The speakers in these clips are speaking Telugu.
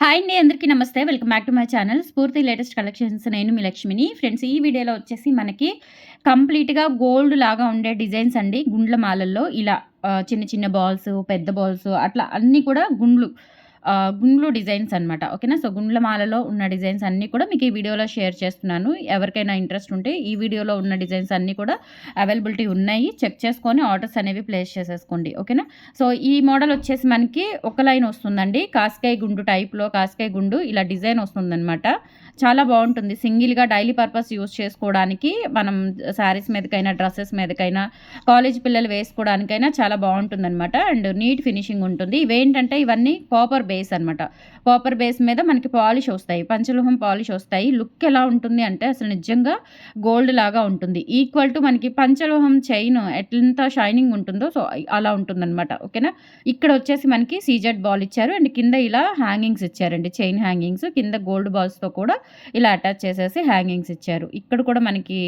హాయ్ అండి అందరికీ నమస్తే. Welcome back to my channel. Spoorthi latest collections. నేను మీ లక్ష్మిని. ఫ్రెండ్స్ ఈ వీడియోలో వచ్చేసి మనకి కంప్లీట్గా గోల్డ్ లాగా ఉండే డిజైన్స్ అండి. గుండ్ల మాలల్లో ఇలా చిన్న చిన్న బాల్స్ పెద్ద బాల్స్ అట్లా అన్నీ కూడా గుండ్లు. గుండ్లు డిజైన్స్ అన్నమాట ఓకేనా? సో గుండ్ల మాలలో ఉన్న డిజైన్స్ అన్నీ కూడా మీకు ఈ వీడియోలో షేర్ చేస్తున్నాను. ఎవరికైనా ఇంట్రెస్ట్ ఉంటే ఈ వీడియోలో ఉన్న డిజైన్స్ అన్నీ కూడా అవైలబిలిటీ ఉన్నాయి. చెక్ చేసుకొని ఆర్డర్స్ అనేవి ప్లేస్ చేసేసుకోండి ఓకేనా? సో ఈ మోడల్ వచ్చేసి మనకి ఒక లైన్ వస్తుందండి కాస్కాయ గుండు టైప్లో కాస్కాయ గుండు ఇలా డిజైన్ వస్తుందన్నమాట. చాలా బాగుంటుంది. సింగిల్గా డైలీ పర్పస్ యూస్ చేసుకోవడానికి మనం శారీస్ మీదకైనా డ్రెస్సెస్ మీదకైనా కాలేజ్ పిల్లలు వేసుకోవడానికైనా చాలా బాగుంటుందన్నమాట. అండ్ నీట్ ఫినిషింగ్ ఉంటుంది. ఇవేంటంటే ఇవన్నీ కాపర్ బేస్ అనమాట కాపర్ బేస్ మీద మనకి పాలిష్ వస్తాయి పంచలోహం పాలిష్ వస్తాయి. లుక్ ఎలా ఉంటుంది అంటే అసలు నిజంగా గోల్డ్ లాగా ఉంటుంది. ఈక్వల్ టు మనకి పంచలోహం చైన్ ఎట్లంత షైనింగ్ ఉంటుందో సో అలా ఉంటుందన్నమాట. ఓకేనా ఇక్కడ వచ్చేసి మనకి సీజెడ్ బాల్ ఇచ్చారు. అండ్ కింద ఇలా హ్యాంగింగ్స్ ఇచ్చారండి. చైన్ హ్యాంగింగ్స్ కింద గోల్డ్ బాల్స్తో కూడా ఇలా అటాచ్ చేసేసి హ్యాంగింగ్స్ ఇచ్చారు. ఇక్కడ కూడా మనకి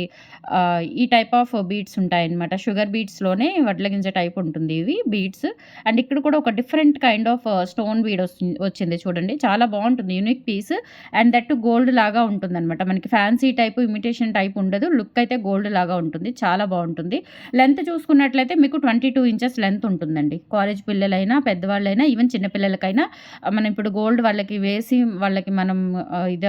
ఈ టైప్ ఆఫ్ బీట్స్ ఉంటాయన్నమాట. షుగర్ బీట్స్లోనే వడ్లగింజ టైప్ ఉంటుంది ఇవి బీట్స్ అండ్ ఇక్కడ కూడా ఒక different kind of stone bead వస్తుంది వచ్చింది చూడండి. చాలా బాగుంటుంది. Unique piece. And that gold లాగా ఉంటుందన్నమాట. మనకి ఫ్యాన్సీ టైప్ ఇమిటేషన్ టైప్ ఉండదు. లుక్ అయితే గోల్డ్ లాగా ఉంటుంది. చాలా బాగుంటుంది. లెంత్ చూసుకున్నట్లయితే మీకు ట్వంటీ టూ ఇంచెస్ లెంత్ ఉంటుందండి. కాలేజ్ పిల్లలైనా పెద్దవాళ్ళైనా ఈవెన్ చిన్నపిల్లలకైనా మనం ఇప్పుడు గోల్డ్ వాళ్ళకి వేసి వాళ్ళకి మనం ఇది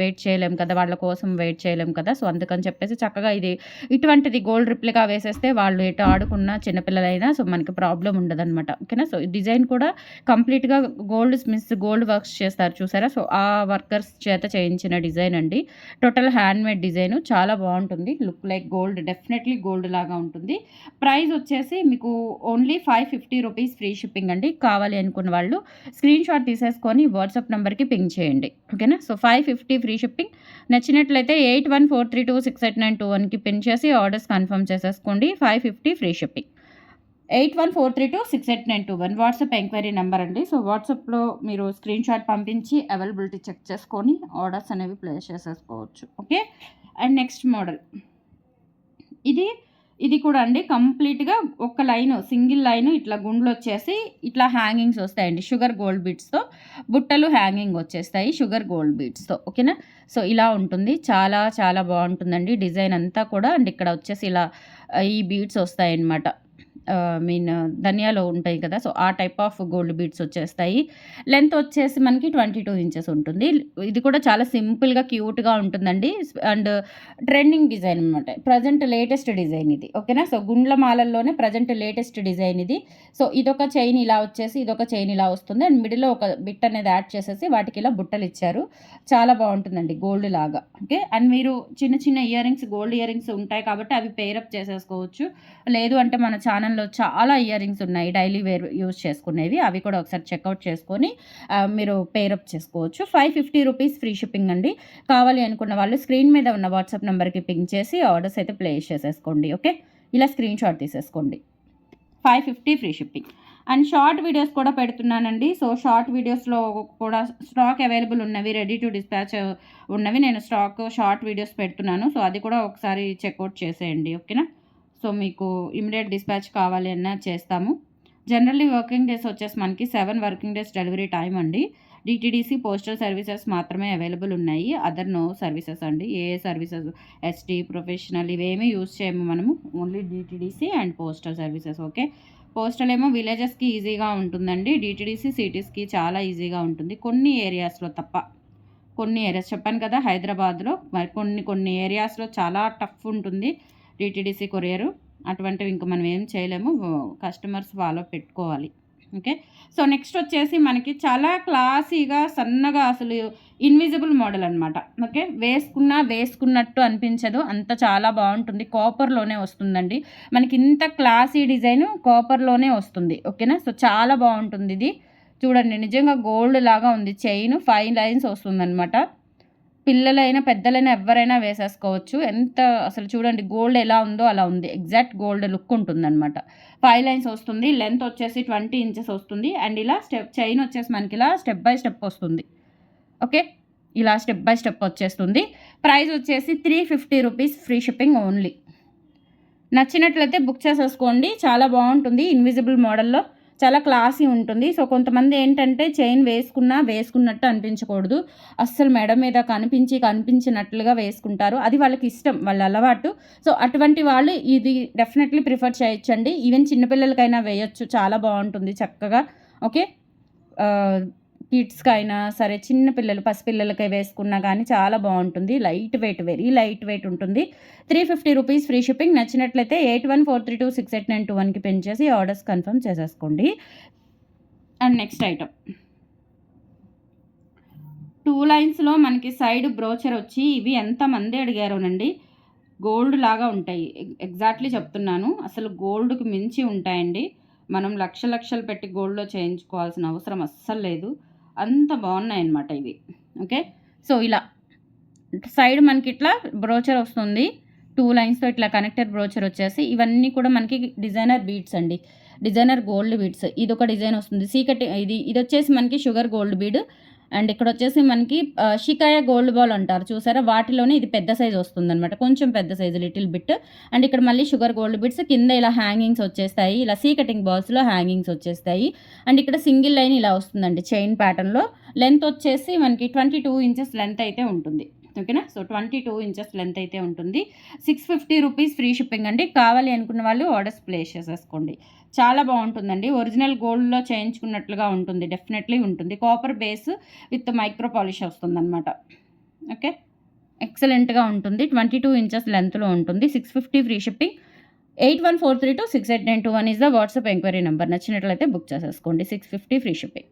వెయిట్ చేయలేం కదా. వాళ్ళ కోసం వెయిట్ చేయలేం కదా. సో అందుకని చెప్పేసి చక్కగా ఇది ఇటువంటిది గోల్డ్ రిప్లికా వేసేస్తే వాళ్ళు ఎటు ఆడుకున్న చిన్నపిల్లలైనా సో మనకి ప్రాబ్లం ఉండదన్నమాట. ఓకేనా? సో డిజైన్ కూడా కంప్లీట్గా గోల్డ్ స్మిస్ గోల్డ్ గోల్డ్ వర్క్స్ చేస్తారు చూసారా? సో ఆ వర్కర్స్ చేత చేయించిన డిజైన్ అండి. Total handmade design. చాలా బాగుంటుంది. Look like gold definitely gold లాగా ఉంటుంది. ప్రైస్ వచ్చేసి మీకు only five fifty rupees free shipping అండి. కావాలి అనుకున్న వాళ్ళు స్క్రీన్ షాట్ తీసేసుకొని వాట్సాప్ నెంబర్కి పింగ్ చేయండి. ఓకేనా? So five fifty free shipping. నచ్చినట్లయితే eight one four three two six eight nine two వన్కి పిన్ చేసి ఆర్డర్స్ కన్ఫర్మ్ చేసేసుకోండి. Five fifty free shipping. Eight one four three two six eight nine two one WhatsApp enquiry number అండి. సో వాట్సాప్లో మీరు స్క్రీన్ షాట్ పంపించి అవైలబిలిటీ చెక్ చేసుకొని ఆర్డర్స్ అనేవి ప్లేస్ చేసేసుకోవచ్చు. ఓకే? And next model. ఇది ఇది కూడా అండి. కంప్లీట్గా ఒక లైన్ సింగిల్ లైన్ ఇట్లా గుండ్లు వచ్చేసి ఇట్లా హ్యాంగింగ్స్ వస్తాయండి. షుగర్ గోల్డ్ బీట్స్తో బుట్టలు హ్యాంగింగ్ వచ్చేస్తాయి షుగర్ గోల్డ్ బీట్స్తో. ఓకేనా? సో ఇలా ఉంటుంది. చాలా చాలా బాగుంటుందండి డిజైన్ అంతా కూడా. అండ్ ఇక్కడ వచ్చేసి ఇలా ఈ బీట్స్ వస్తాయన్నమాట. మీన్ ధనియాలో ఉంటాయి కదా సో ఆ టైప్ ఆఫ్ గోల్డ్ బీడ్స్ వచ్చేస్తాయి. లెంత్ వచ్చేసి మనకి ట్వంటీ టూ ఇంచెస్ ఉంటుంది. ఇది కూడా చాలా సింపుల్గా క్యూట్గా ఉంటుందండి. అండ్ ట్రెండింగ్ డిజైన్ అనమాట ప్రజెంట్ లేటెస్ట్ డిజైన్ ఇది. ఓకేనా సో గుండ్ల మాలల్లోనే ప్రజెంట్ లేటెస్ట్ డిజైన్ ఇది. సో ఇదొక చైన్ ఇలా వచ్చేసి ఇదొక చైన్ ఇలా వస్తుంది. అండ్ మిడిల్లో ఒక బిట్ అనేది యాడ్ చేసేసి వాటికి ఇలా బుట్టలు ఇచ్చారు. చాలా బాగుంటుందండి గోల్డ్ లాగా. ఓకే అండ్ మీరు చిన్న చిన్న earrings gold earrings ఉంటాయి కాబట్టి అవి పేరప్ చేసేసుకోవచ్చు. లేదు అంటే మన ఛానల్లో చాలా ఇయర్ రింగ్స్ ఉన్నాయి. డైలీ వేర్ యూస్ చేసుకునేవి. అవి కూడా ఒకసారి చెక్అవుట్ చేసుకొని మీరు పేరప్ చేసుకోవచ్చు. Five fifty rupees free shipping అండి. కావాలి అనుకున్న వాళ్ళు స్క్రీన్ మీద ఉన్న వాట్సాప్ నెంబర్కి పింక్ చేసి ఆర్డర్స్ అయితే ప్లేస్ చేసేసుకోండి. ఓకే? ఇలా స్క్రీన్ షాట్ తీసేసుకోండి. Five fifty free shipping. And short videos కూడా పెడుతున్నానండి. సో షార్ట్ వీడియోస్లో కూడా స్టాక్ అవైలబుల్ ఉన్నవి రెడీ టు డిస్పాచ్ ఉన్నవి. నేను స్టాక్ షార్ట్ వీడియోస్ పెడుతున్నాను. సో అది కూడా ఒకసారి చెక్అవుట్ చేసేయండి. ఓకేనా? సో మీకు ఇమీడియట్ డిస్పాచ్ కావాలి అన్నా చేస్తాము. జనరల్లీ వర్కింగ్ డేస్ వచ్చేసి మనకి seven working days delivery time అండి. డిటీడీసీ పోస్టల్ సర్వీసెస్ మాత్రమే అవైలబుల్ ఉన్నాయి. అదర్ నో సర్వీసెస్ అండి. ఏ సర్వీసెస్ ఎస్టీ ప్రొఫెషనల్ ఇవేమీ యూజ్ చేయము మనము. Only DTDC and postal services okay postal ఏమో విలేజెస్కి ఈజీగా ఉంటుందండి. డిటీడీసీ సిటీస్కి చాలా ఈజీగా ఉంటుంది. కొన్ని ఏరియాస్లో తప్ప. కొన్ని ఏరియాస్ చెప్పాను కదా హైదరాబాద్లో. మరి కొన్ని కొన్ని ఏరియాస్లో చాలా టఫ్ ఉంటుంది. DTDC courier. అటువంటివి ఇంకా మనం ఏం చేయలేము. కస్టమర్స్ ఫాలో పెట్టుకోవాలి. ఓకే? సో నెక్స్ట్ వచ్చేసి మనకి చాలా క్లాసీగా సన్నగా అసలు ఇన్విజిబుల్ మోడల్ అనమాట ఓకే? వేసుకున్నా వేసుకున్నట్టు అనిపించదు. అంత చాలా బాగుంటుంది. కాపర్లోనే వస్తుందండి. మనకి ఇంత క్లాసీ డిజైన్ కాపర్లోనే వస్తుంది. ఓకేనా? సో చాలా బాగుంటుంది ఇది. చూడండి నిజంగా గోల్డ్ లాగా ఉంది. చైన్ ఫైవ్ లైన్స్ వస్తుందన్నమాట. పిల్లలైనా పెద్దలైనా ఎవరైనా వేసేసుకోవచ్చు. ఎంత అసలు చూడండి గోల్డ్ ఎలా ఉందో అలా ఉంది. ఎగ్జాక్ట్ గోల్డ్ లుక్ ఉంటుందన్నమాట. ఫైవ్ లైన్స్ వస్తుంది లెంత్ వచ్చేసి ట్వంటీ ఇంచెస్ వస్తుంది అండ్ ఇలా స్టెప్ చైన్ వచ్చేసి మనకి ఇలా స్టెప్ బై స్టెప్ వస్తుంది. ఓకే? ఇలా స్టెప్ బై స్టెప్ వచ్చేస్తుంది. ప్రైస్ వచ్చేసి three fifty rupees free shipping only. నచ్చినట్లయితే బుక్ చేసేసుకోండి. చాలా బాగుంటుంది. ఇన్విజిబుల్ మోడల్లో చాలా క్లాసీ ఉంటుంది. సో కొంతమంది ఏంటంటే చైన్ వేసుకున్నా వేసుకున్నట్టు అనిపించకూడదు. అస్సలు మెడ మీద కనిపించి కనిపించినట్లుగా వేసుకుంటారు. అది వాళ్ళకి ఇష్టం వాళ్ళ అలవాటు. సో అటువంటి వాళ్ళు ఇది డెఫినెట్లీ ప్రిఫర్ చేయొచ్చండి. ఈవెన్ చిన్నపిల్లలకైనా వేయొచ్చు. చాలా బాగుంటుంది చక్కగా. ఓకే? కిడ్స్కి అయినా సరే చిన్న పిల్లలు పసిపిల్లలకి వేసుకున్నా కానీ చాలా బాగుంటుంది. Light weight very light weight ఉంటుంది. Three fifty rupees free shipping. నచ్చినట్లయితే eight one four three two six eight nine two వన్కి పెంచేసి ఆర్డర్స్ కన్ఫర్మ్ చేసేసుకోండి. And next item. టూ లైన్స్లో మనకి సైడ్ బ్రోచర్ వచ్చి ఇవి ఎంతమంది అడిగారోనండి? గోల్డ్ లాగా ఉంటాయి. ఎగ్జాక్ట్లీ చెప్తున్నాను. అసలు గోల్డ్కి మించి ఉంటాయండి. మనం లక్ష లక్షలు పెట్టి గోల్డ్లో చేయించుకోవాల్సిన అవసరం అస్సలు లేదు. అంత బాగున్నాయి అన్నమాట ఇవి. ఓకే? సో ఇలా సైడ్ మనకి ఇట్లా బ్రోచర్ వస్తుంది. టూ లైన్స్తో ఇట్లా కనెక్టెడ్ బ్రోచర్ వచ్చేసి ఇవన్నీ కూడా మనకి డిజైనర్ బీడ్స్ అండి. Designer gold beads. ఇది ఒక డిజైన్ వస్తుంది. సీకటి ఇది ఇది వచ్చేసి మనకి షుగర్ గోల్డ్ బీడ్. అండ్ ఇక్కడ వచ్చేసి మనకి షికాయ గోల్డ్ బాల్ అంటారు. చూసారా? వాటిలోనే ఇది పెద్ద సైజ్ వస్తుంది అనమాట కొంచెం పెద్ద సైజు లిటిల్ బిట్. అండ్ ఇక్కడ మళ్ళీ షుగర్ గోల్డ్ బిట్స్ కింద ఇలా హ్యాంగింగ్స్ వచ్చేస్తాయి. ఇలా సీ కటింగ్ బాల్స్లో హ్యాంగింగ్స్ వచ్చేస్తాయి. అండ్ ఇక్కడ సింగిల్ లైన్ ఇలా వస్తుందండి చైన్ ప్యాటర్న్లో. లెంత్ వచ్చేసి మనకి ట్వంటీ టూ ఇంచెస్ లెంత్ అయితే ఉంటుంది. ఓకేనా? So twenty two inches length అయితే ఉంటుంది. Six fifty rupees free shipping అండి. కావాలి అనుకున్న వాళ్ళు ఆర్డర్స్ ప్లేస్ చేసేసుకోండి. చాలా బాగుంటుందండి. ఒరిజినల్ గోల్డ్లో చేయించుకున్నట్లుగా ఉంటుంది. డెఫినెట్లీ ఉంటుంది. Copper base with micro polish వస్తుందన్నమాట. ఓకే? ఎక్సలెంట్గా ఉంటుంది. ట్వంటీ టూ ఇంచెస్ లెంత్లో ఉంటుంది. Six fifty free shipping. Eight one four three two six eight nine two one is the WhatsApp enquiry number నచ్చినట్లయితే బుక్ చేసేసుకోండి. Six fifty free shipping.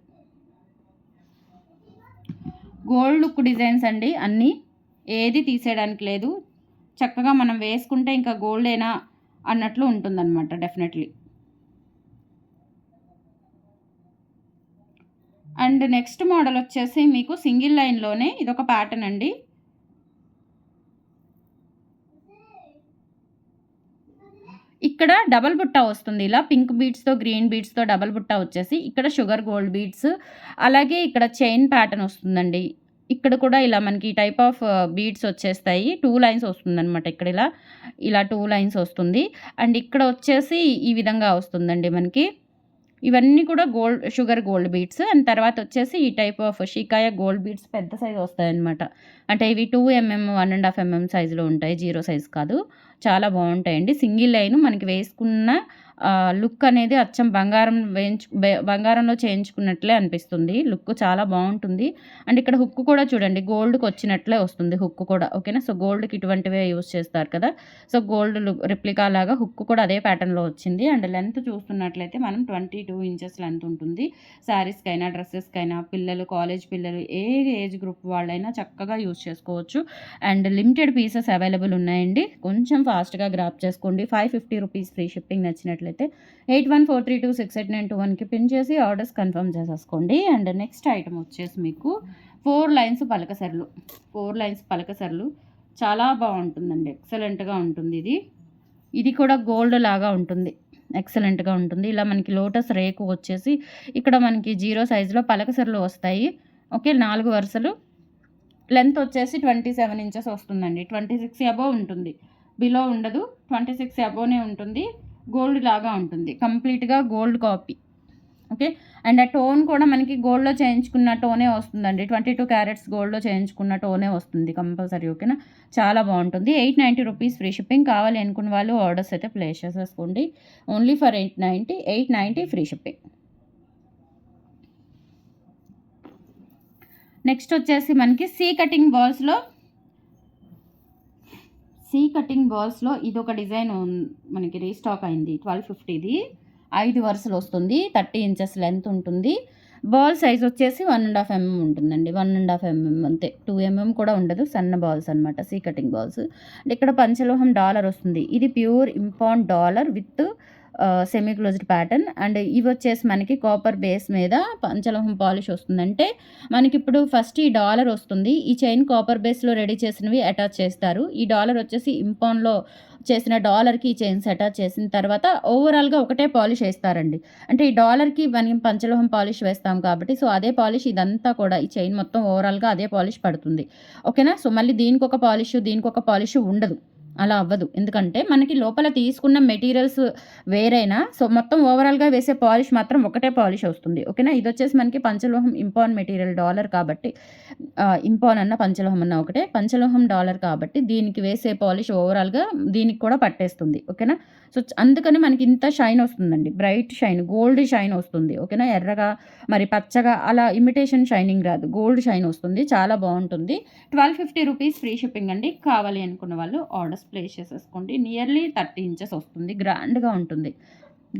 Gold look designs అండి. అన్నీ ఏది తీసేయడానికి లేదు. చక్కగా మనం వేసుకుంటే ఇంకా గోల్డేనా అన్నట్లు ఉంటుందన్నమాట డెఫినెట్లీ. అండ్ నెక్స్ట్ మోడల్ వచ్చేసి మీకు సింగిల్ లైన్లోనే ఇదొక ప్యాటర్న్ అండి. ఇక్కడ డబల్ బుట్ట వస్తుంది ఇలా పింక్ బీడ్స్తో గ్రీన్ బీడ్స్తో డబల్ బుట్ట వచ్చేసి ఇక్కడ షుగర్ గోల్డ్ బీడ్స్ అలాగే ఇక్కడ చైన్ ప్యాటర్న్ వస్తుందండి. ఇక్కడ కూడా ఇలా మనకి టైప్ ఆఫ్ బీడ్స్ వచ్చేస్తాయి. టూ లైన్స్ వస్తుందన్నమాట ఇక్కడ ఇలా. ఇలా టూ లైన్స్ వస్తుంది. అండ్ ఇక్కడ వచ్చేసి ఈ విధంగా వస్తుందండి మనకి. ఇవన్నీ కూడా gold sugar gold beads and తర్వాత వచ్చేసి ఈ టైప్ ఆఫ్ షికాయ గోల్డ్ బీడ్స్ పెద్ద సైజ్ వస్తాయన్నమాట. అంటే ఇవి two mm one and half mm సైజులో ఉంటాయి. జీరో సైజ్ కాదు. చాలా బాగుంటాయండి. సింగిల్ లైన్ మనకి వేసుకున్న లుక్ అనేది అచ్చం బంగారం వేయించు బంగారంలో చేయించుకున్నట్లే అనిపిస్తుంది. లుక్ చాలా బాగుంటుంది. అండ్ ఇక్కడ హుక్ కూడా చూడండి గోల్డ్కి వచ్చినట్లే వస్తుంది హుక్ కూడా ఓకేనా? సో గోల్డ్కి ఇటువంటివే యూస్ చేస్తారు కదా? సో గోల్డ్ లుక్ రిప్లికా లాగా హుక్ కూడా అదే ప్యాటర్న్లో వచ్చింది. అండ్ లెంత్ చూస్తున్నట్లయితే మనం ట్వంటీ టూ ఇంచెస్ లెంత్ ఉంటుంది. శారీస్కైనా డ్రెస్సెస్కైనా పిల్లలు కాలేజ్ పిల్లలు ఏ ఏజ్ గ్రూప్ వాళ్ళైనా చక్కగా యూస్ చేసుకోవచ్చు. అండ్ లిమిటెడ్ పీసెస్ అవైలబుల్ ఉన్నాయండి. కొంచెం ఫాస్ట్గా గ్రాప్ చేసుకోండి. Five fifty rupees free shipping నచ్చినట్లయితే అయితే eight one four three two six eight nine two వన్కి పిన్ చేసి ఆర్డర్స్ కన్ఫర్మ్ చేసేసుకోండి. అండ్ నెక్స్ట్ ఐటమ్ వచ్చేసి మీకు ఫోర్ లైన్స్ పలకసర్లు ఫోర్ లైన్స్ పలకసర్లు చాలా బాగుంటుందండి. ఎక్సలెంట్గా ఉంటుంది ఇది. ఇది కూడా గోల్డ్ లాగా ఉంటుంది. ఎక్సలెంట్గా ఉంటుంది. ఇలా మనకి లోటస్ రేకు వచ్చేసి ఇక్కడ మనకి జీరో సైజులో పలకసర్లు వస్తాయి. ఓకే నాలుగు వరుసలు. లెంత్ వచ్చేసి ట్వంటీ సెవెన్ ఇంచెస్ వస్తుందండి. ట్వంటీ సిక్స్ అబోవ్ ఉంటుంది. బిలో ఉండదు. ట్వంటీ సిక్స్ అబోవ్నే ఉంటుంది. గోల్డ్ లాగా ఉంటుంది. కంప్లీట్గా గోల్డ్ కాపీ ఓకే అండ్ ఆ టోన్ కూడా మనకి గోల్డ్లో చేయించుకున్న టోనే వస్తుందండి. ట్వంటీ టూ క్యారెట్స్ గోల్డ్లో చేయించుకున్న టోనే వస్తుంది కంపల్సరీ ఓకేనా చాలా బాగుంటుంది. Eight ninety rupees free shipping కావాలి అనుకున్న వాళ్ళు ఆర్డర్స్ అయితే ప్లేస్ చేసేసుకోండి. Only for eight ninety eight ninety free shipping next వచ్చేసి మనకి సీ కటింగ్ బాల్స్లో సీ కటింగ్ బాల్స్లో ఇది ఒక డిజైన్ మనకి రీస్టాక్ అయింది ట్వెల్వ్ ఫిఫ్టీది. ఐదు వరుసలు వస్తుంది. థర్టీ ఇంచెస్ లెంత్ ఉంటుంది. బాల్ సైజ్ వచ్చేసి వన్ అండ్ హాఫ్ ఎంఎం ఉంటుందండి. వన్ అండ్ హాఫ్ ఎంఎం అంతే. టూ ఎంఎం కూడా ఉండదు. సన్న బాల్స్ అనమాట సీ కటింగ్ బాల్స్. ఇక్కడ పంచలోహం డాలర్ వస్తుంది. ఇది pure ఇంపాండ్ dollar with semi closed pattern and ఇవి వచ్చేసి మనకి కాపర్ బేస్ మీద పంచలోహం పాలిష్ వస్తుందంటే మనకి ఇప్పుడు ఫస్ట్ ఈ డాలర్ వస్తుంది. ఈ చైన్ కాపర్ బేస్లో రెడీ చేసినవి అటాచ్ చేస్తారు. ఈ డాలర్ వచ్చేసి ఇంపాన్లో చేసిన డాలర్కి ఈ చైన్స్ అటాచ్ చేసిన తర్వాత ఓవరాల్గా ఒకటే పాలిష్ వేస్తారండి. అంటే ఈ డాలర్కి మనం పంచలోహం పాలిష్ వేస్తాం కాబట్టి సో అదే పాలిష్ ఇదంతా కూడా ఈ చైన్ మొత్తం ఓవరాల్గా అదే పాలిష్ పడుతుంది. ఓకేనా సో మళ్ళీ దీనికి ఒక పాలిష్ దీనికి ఒక పాలిష్ ఉండదు. అలా అవ్వదు. ఎందుకంటే మనకి లోపల తీసుకున్న మెటీరియల్స్ వేరైనా సో మొత్తం ఓవరాల్గా వేసే పాలిష్ మాత్రం ఒకటే పాలిష్ వస్తుంది. ఓకేనా? ఇది వచ్చేసి మనకి పంచలోహం ఇంపాన్ మెటీరియల్ డాలర్ కాబట్టి ఇంపాన్ అన్న పంచలోహం అన్న ఒకటే పంచలోహం డాలర్ కాబట్టి దీనికి వేసే పాలిష్ ఓవరాల్గా దీనికి కూడా పట్టేస్తుంది. ఓకేనా? సో అందుకని మనకి ఇంత షైన్ వస్తుందండి. బ్రైట్ షైన్ గోల్డ్ షైన్ వస్తుంది. ఓకేనా? ఎర్రగా మరి పచ్చగా అలా ఇమిటేషన్ షైనింగ్ రాదు. గోల్డ్ షైన్ వస్తుంది. చాలా బాగుంటుంది. Twelve fifty rupees free shipping అండి. కావాలి అనుకున్న వాళ్ళు ఆర్డర్స్ ప్లేస్ చేసేసుకోండి. నియర్లీ థర్టీ ఇంచెస్ వస్తుంది. గ్రాండ్గా ఉంటుంది.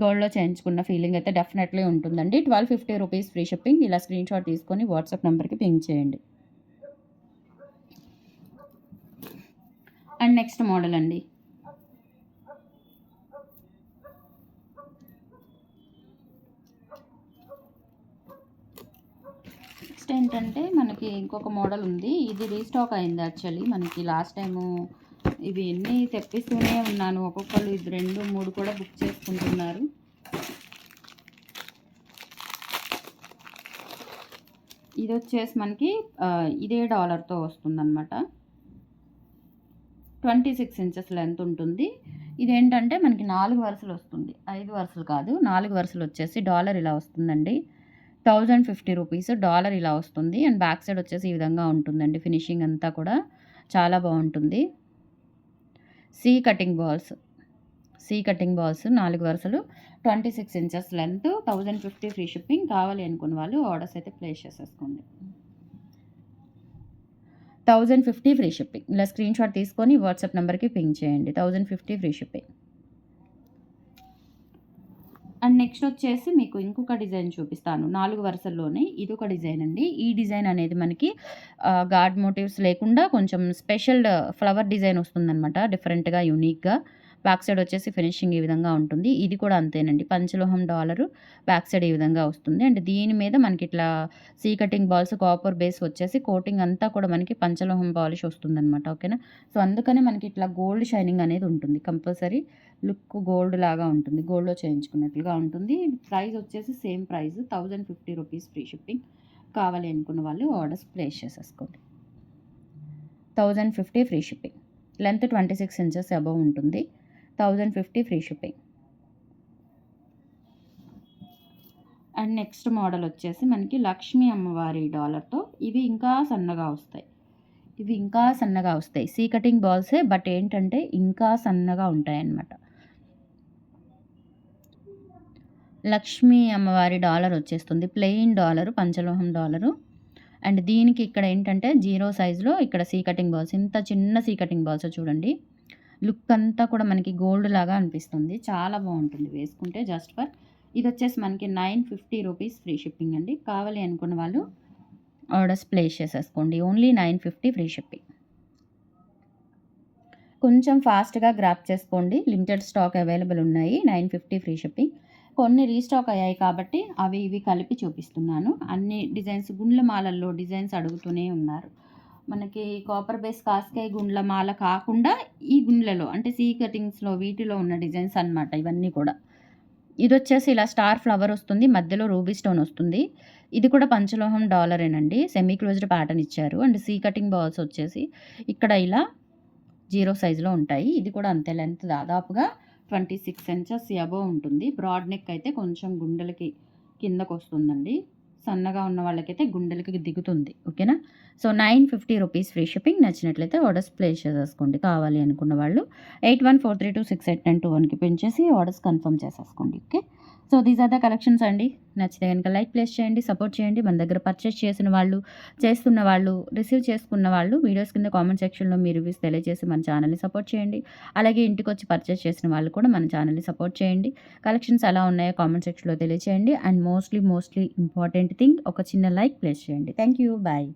గోల్డ్లో చేయించుకున్న ఫీలింగ్ అయితే డెఫినెట్లీ ఉంటుందండి. Twelve fifty rupees free shipping ఇలా స్క్రీన్ షాట్ తీసుకొని వాట్సాప్ నెంబర్కి పింక్ చేయండి. అండ్ నెక్స్ట్ మోడల్ అండి. నెక్స్ట్ ఏంటంటే మనకి ఇంకొక మోడల్ ఉంది. ఇది రీస్టాక్ అయింది యాక్చువల్లీ. మనకి లాస్ట్ టైము ఇవి ఎన్ని తెప్పిస్తూనే ఉన్నాను. ఒక్కొక్కరు ఇది రెండు మూడు కూడా బుక్ చేసుకుంటున్నారు. ఇది వచ్చేసి మనకి ఇదే డాలర్తో వస్తుందన్నమాట. ట్వంటీ సిక్స్ ఇంచెస్ లెంత్ ఉంటుంది. ఇదేంటంటే మనకి నాలుగు వరుసలు వస్తుంది. ఐదు వరుసలు కాదు నాలుగు వరుసలు వచ్చేసి డాలర్ ఇలా వస్తుందండి. థౌజండ్ ఫిఫ్టీ రూపీస్ డాలర్ ఇలా వస్తుంది. అండ్ బ్యాక్ సైడ్ వచ్చేసి ఈ విధంగా ఉంటుందండి. ఫినిషింగ్ అంతా కూడా చాలా బాగుంటుంది. C cutting balls. C cutting balls నాలుగు వరుసలు twenty six inches length thousand fifty free shipping కావాలి అనుకున్న వాళ్ళు ఆర్డర్స్ అయితే ప్లేస్ చేసేసుకోండి. Thousand fifty free shipping. ఇలా స్క్రీన్ షాట్ తీసుకొని వాట్సాప్ నెంబర్కి పింక్ చేయండి. Thousand fifty free shipping. And next వచ్చేసి మీకు ఇంకొక డిజైన్ చూపిస్తాను. నాలుగు వరుసల్లోనే ఇది ఒక డిజైన్ అండి. ఈ డిజైన్ అనేది మనకి గాడ్ మోటివ్స్ లేకుండా కొంచెం స్పెషల్ ఫ్లవర్ డిజైన్ వస్తుందన్నమాట. డిఫరెంట్గా యూనిక్గా. బ్యాక్ సైడ్ వచ్చేసి ఫినిషింగ్ ఈ విధంగా ఉంటుంది. ఇది కూడా అంతేనండి. పంచలోహం డాలరు బ్యాక్ సైడ్ ఈ విధంగా వస్తుంది. అండ్ దీని మీద మనకి ఇట్లా C cutting balls copper base వచ్చేసి కోటింగ్ అంతా కూడా మనకి పంచలోహం పాలిష్ వస్తుందన్నమాట. ఓకేనా? సో అందుకనే మనకి ఇట్లా గోల్డ్ షైనింగ్ అనేది ఉంటుంది. కంపల్సరీ లుక్ గోల్డ్ లాగా ఉంటుంది. గోల్డ్లో చేయించుకున్నట్లుగా ఉంటుంది. ప్రైస్ వచ్చేసి same price thousand fifty rupees free shipping. కావాలి అనుకున్న వాళ్ళు ఆర్డర్స్ ప్లేస్ చేసేసుకోండి. Thousand fifty free shipping. Length twenty six inches above ఉంటుంది. Thousand fifty free shipping. And next model వచ్చేసి మనకి లక్ష్మీ అమ్మవారి డాలర్తో ఇవి ఇంకా సన్నగా వస్తాయి. ఇవి ఇంకా సన్నగా వస్తాయి. సీ కటింగ్ బాల్సే బట్ ఏంటంటే ఇంకా సన్నగా ఉంటాయి అన్నమాట లక్ష్మీ అమ్మవారి డాలర్ వచ్చేస్తుంది. ప్లెయిన్ డాలరు పంచలోహం డాలరు. అండ్ దీనికి ఇక్కడ ఏంటంటే జీరో సైజులో ఇక్కడ సీ కటింగ్ బాల్స్. ఇంత చిన్న సీ కటింగ్ బాల్స్ చూడండి. లుక్ అంతా కూడా మనకి గోల్డ్ లాగా అనిపిస్తుంది. చాలా బాగుంటుంది వేసుకుంటే జస్ట్ ఫర్ ఇది వచ్చేసి మనకి nine fifty rupees free shipping అండి. కావాలి అనుకున్న వాళ్ళు ఆర్డర్స్ ప్లేస్ చేసేసుకోండి. Only nine fifty free shipping. కొంచెం ఫాస్ట్గా గ్రాప్ చేసుకోండి. లిమిటెడ్ స్టాక్ అవైలబుల్ ఉన్నాయి. Nine fifty free shipping. కొన్ని రీస్టాక్ అయ్యాయి కాబట్టి అవి ఇవి కలిపి చూపిస్తున్నాను. అన్ని డిజైన్స్ గుండ్ల మాలల్లో డిజైన్స్ అడుగుతూనే ఉన్నారు. మనకి కాపర్ బేస్ కాస్కాయ గుండ్ల మాల కాకుండా ఈ గుండ్లలో అంటే సీ కటింగ్స్లో వీటిలో ఉన్న డిజైన్స్ అనమాట ఇవన్నీ కూడా. ఇది వచ్చేసి ఇలా స్టార్ ఫ్లవర్ వస్తుంది మధ్యలో రూబీ స్టోన్ వస్తుంది. ఇది కూడా పంచలోహం డాలరేనండి సెమీ క్లోజ్డ్ ప్యాటర్న్ ఇచ్చారు. అండ్ సీ కటింగ్ బాల్స్ వచ్చేసి ఇక్కడ ఇలా జీరో సైజులో ఉంటాయి. ఇది కూడా అంతే లెంత్ దాదాపుగా ట్వంటీ సిక్స్ ఇంచెస్ అబోవ్ ఉంటుంది. బ్రాడ్ నెక్ అయితే కొంచెం గుండెలకి కిందకు వస్తుందండి సన్నగా ఉన్న వాళ్ళకైతే గుండెలకి దిగుతుంది ఓకేనా? So nine fifty rupees free shipping నచ్చినట్లయితే ఆర్డర్స్ ప్లేస్ చేసేసుకోండి కావాలి అనుకున్న వాళ్ళు. Eight one four three two six eight nine two వన్కి పెంచేసి ఆర్డర్స్ కన్ఫర్మ్ చేసేసుకోండి okay? So these are the collections అండి. నచ్చితే కనుక లైక్ ప్లేస్ చేయండి సపోర్ట్ చేయండి. మన దగ్గర పర్చేస్ చేసిన వాళ్ళు చేస్తున్న వాళ్ళు రిసీవ్ చేసుకున్న వాళ్ళు వీడియోస్ కింద కామెంట్ సెక్షన్లో మీ రివ్యూస్ తెలియజేసి మన ఛానల్ని సపోర్ట్ చేయండి. అలాగే ఇంటికి వచ్చి పర్చేస్ చేసిన వాళ్ళు కూడా మన ఛానల్ని సపోర్ట్ చేయండి. కలెక్షన్స్ ఎలా ఉన్నాయో కామెంట్ సెక్షన్లో తెలియజేయండి and mostly mostly important thing ఒక చిన్న లైక్ ప్లేస్ చేయండి. Thank you bye